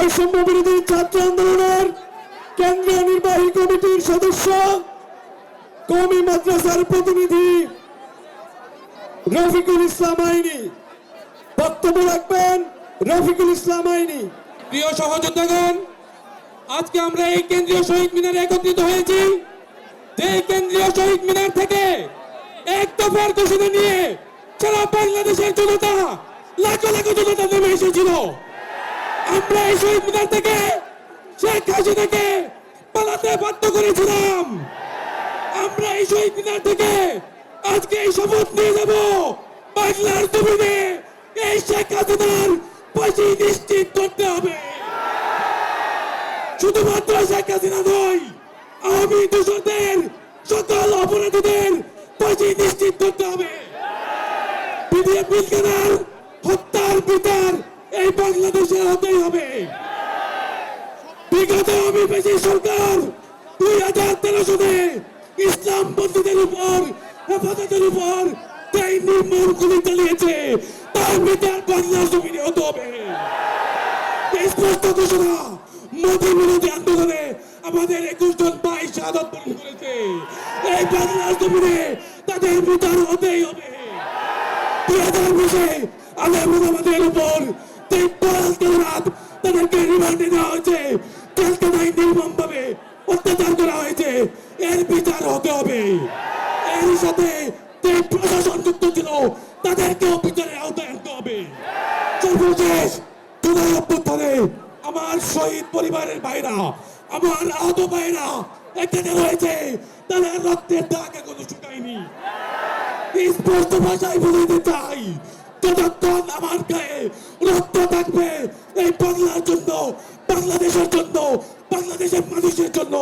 বৈষম্য বিরোধী ছাত্র আন্দোলনের কেন্দ্রীয় নির্বাহী কমিটির সদস্য কমি মাদ্রাসার প্রতিনিধি রফিকুল ইসলাম আইনি। বক্তব্য রাখবেন রফিকুল ইসলাম আইনি। প্রিয় সহযোদ্ধাগণ, আজকে আমরা এই কেন্দ্রীয় শহীদ মিনারে একত্রিত হয়েছি। যে কেন্দ্রীয় শহীদ মিনার থেকে এক দফার ঘোষণা নিয়ে সারা বাংলাদেশের জনতা লাখো লাখো জনতা নেমে এসেছিল। আমরা এই শহীদ মিনার থেকে শেখ হাসিনাকে পালাতে বাধ্য করেছিলাম। আমরা এই শহীদ মিনার থেকে আজকে এই শপথ নিয়ে যাব বাংলার জমিনে। এই শেখ হাসিনার ফাঁসি নিশ্চিত করতে হবে। শুধুমাত্র শেখ হাসিনা নয়, আওয়ামী দূষণদের সকল অপরাধীদের ফাঁসি নিশ্চিত করতে হবে। বিডিএ বিলকেনার হত্যার বিচার এই হতেই হবে। বিগত আমি বেশি সরকার দুই হাজার তেরো সালে ইসলাম বন্দীদের উপর, হেফাজতের উপর নির্মূল গুলি চালিয়েছে। তার বিচার বাংলার জমিনে হতে হবে। স্পষ্ট ঘোষণা মোদী বিরোধী আন্দোলনে আমাদের একুশ জন ভাই শাহাদত বরণ করেছে। এই বাংলার জমিনে তাদের বিচার হতেই হবে। দুই হাজার বিশে আলেমুল আমাদের উপর পলাশকের রাত তাদেরকে রিমান্ডে দেওয়া হয়েছে ক্যালকাটায় নির্মম ভাবে অত্যাচার করা হয়েছে এর বিচার হতে হবে এর সাথে যে প্রশাসন যুক্ত ছিল তাদেরকেও বিচারের আওতায় আনতে হবে সর্বশেষ জুলাই অভ্যুত্থানে আমার শহীদ পরিবারের ভাইরা আমার আহত ভাইরা এখানে রয়েছে তাদের রক্তের দাগ এখনও শুকায়নি স্পষ্ট ভাষায় বলে দিতে চাই যতক্ষণ আমার গায়ে, রক্ত থাকবে এই বাংলার জন্য, বাংলাদেশের জন্য, বাংলাদেশের মানুষের জন্য,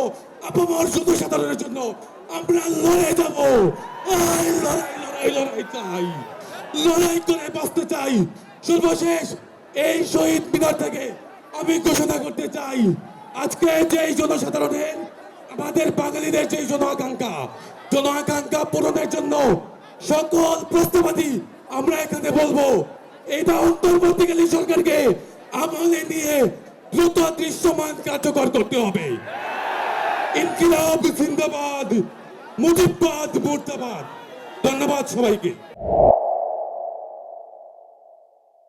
আপামর সাধারণের জন্য আমরা লড়ে যাব। লড়াই লড়াই লড়াই চাই। লড়াই করে বাঁচতে চাই। সর্বশেষ এই শহীদ মিনার থেকে আমি ঘোষণা করতে চাই, আজকে যেই জনসাধারণের, আমাদের বাঙালিদের যেই জন আকাঙ্ক্ষা জন আকাঙ্ক্ষা পূরণের জন্য সকল প্রস্তাবাদী আমরা এখানে বলব, এটা অন্তর্বর্তীকালীন সরকারকে আমলে নিয়ে দ্রুত দৃশ্যমান কার্যকর করতে হবে। ইনকিলাব জিন্দাবাদ, মুজিববাদ মুর্দাবাদ। ধন্যবাদ সবাইকে।